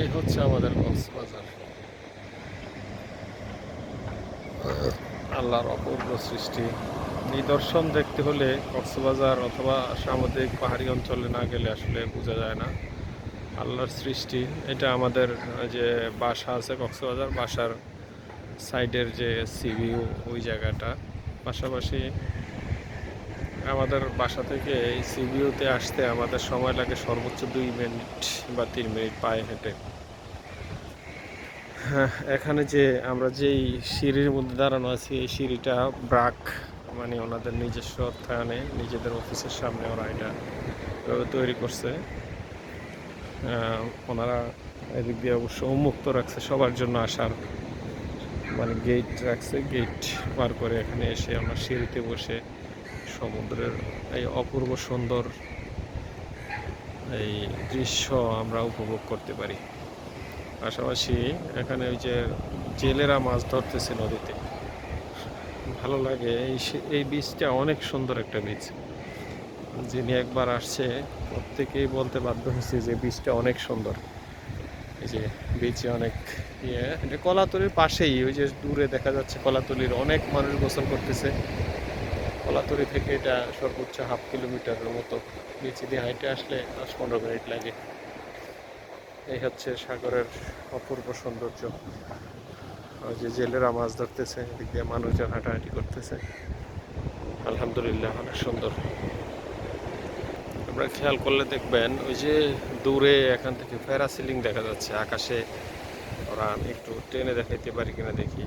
এই হচ্ছে আমাদের কক্সবাজার। আল্লাহর অপূর্ব সৃষ্টি। নিদর্শন দেখতে হলে কক্সবাজার অথবা সামুদ্রিক পাহাড়ি অঞ্চলে না গেলে আসলে বোঝা যায় না। আল্লাহর সৃষ্টি, এটা আমাদের যে বাসা আছে কক্সবাজার, বাসার সাইডের যে সিভিউ ওই জায়গাটা। পাশাপাশি আমাদের বাসা থেকে এই সিভিউতে আসতে আমাদের সময় লাগে সর্বোচ্চ দুই মিনিট বা তিন মিনিট পায়ে হেঁটে। হ্যাঁ, এখানে যে আমরা যেই সিঁড়ির মধ্যে দাঁড়ানো আছি এই সিঁড়িটা ব্রাক মানে ওনাদের নিজস্ব অর্থায়নে নিজেদের অফিসের সামনে ওরা এটা তৈরি করছে। ওনারা এদিক দিয়ে অবশ্য উন্মুক্ত রাখছে সবার জন্য আসার মানে গেট রাখছে গেট পার করে এখানে এসে আমরা সিঁড়িতে বসে সমুদ্রের এই অপূর্ব সুন্দর এই দৃশ্য আমরা উপভোগ করতে পারি। পাশাপাশি এখানে ওই যে জেলেরা মাছ ধরতেছে নদীতে। ভালো লাগে, এই এই বীজটা অনেক সুন্দর একটা বীজ। যিনি একবার আসছে, প্রত্যেকেই বলতে বাধ্য হয়েছে যে বীজটা অনেক সুন্দর। এই যে বীজে অনেক ইয়ে কলাতলির পাশেই, ওই যে দূরে দেখা যাচ্ছে কলাতলির, অনেক মানুষ গোসল করতেছে। কলাতলি থেকে এটা সর্বোচ্চ হাফ কিলোমিটারের মতো নিচে দিয়ে হাইটে আসলে দশ পনেরো মিনিট লাগে। এই হচ্ছে সাগরের অপূর্ব সৌন্দর্য। ওই যে জেলেরা মাছ ধরতেছে, এদিক দিয়ে মানুষজন হাঁটাহাঁটি করতেছে। আলহামদুলিল্লাহ, অনেক সুন্দর। আপনারা খেয়াল করলে দেখবেন, ওই যে দূরে এখান থেকে প্যারাসিলিং দেখা যাচ্ছে। আকাশে ওরা আমি একটু ট্রেনে দেখাইতে পারি কিনা দেখি।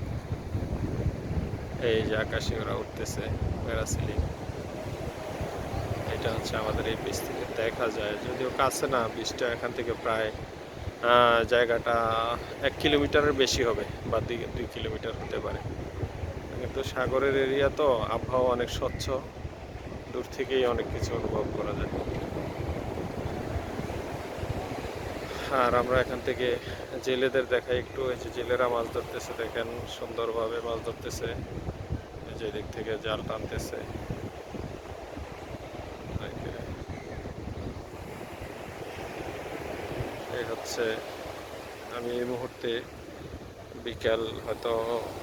এই যে আকাশে ওরা উঠতেছে প্যারাসিলিং এটা হচ্ছে আমাদের এই বীজ থেকে দেখা যায়। যদিও কাছে না বীজটা এখান থেকে প্রায় জায়গাটা এক কিলোমিটারের বেশি হবে, বা দুই দুই কিলোমিটার হতে পারে। কিন্তু সাগরের এরিয়া তো আবহাওয়া অনেক স্বচ্ছ, দূর থেকেই অনেক কিছু অনুভব করা যায়। আর আমরা এখান থেকে জেলেদের দেখাই, একটু এই যে জেলেরা মাছ ধরতেছে, দেখেন সুন্দরভাবে মাছ ধরতেছে। যে দিক থেকে জাল টানতেছে। এই হচ্ছে, আমি এই মুহূর্তে বিকাল হয়তো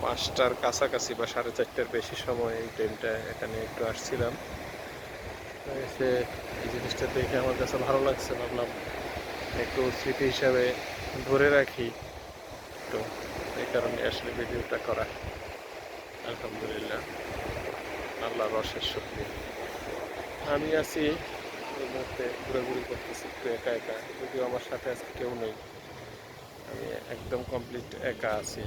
পাঁচটার কাছাকাছি বা সাড়ে চারটার বেশি সময় এই টাইমটা এখানে একটু আসছিলাম। এসে এই জিনিসটা দেখে আমার কাছে ভালো লাগছে, ভাবলাম একটু স্মৃতি হিসাবে ধরে রাখি। তো এই কারণে আসলে ভিডিওটা করা। আলহামদুলিল্লাহ। আল্লাহর অশেষ শক্তি আমি আছি এই মুহূর্তে ঘোরাঘুরি করতেছি, একটু একা একা। যদিও আমার সাথে আজকে কেউ নেই। আমি একদম কমপ্লিট একা আছি।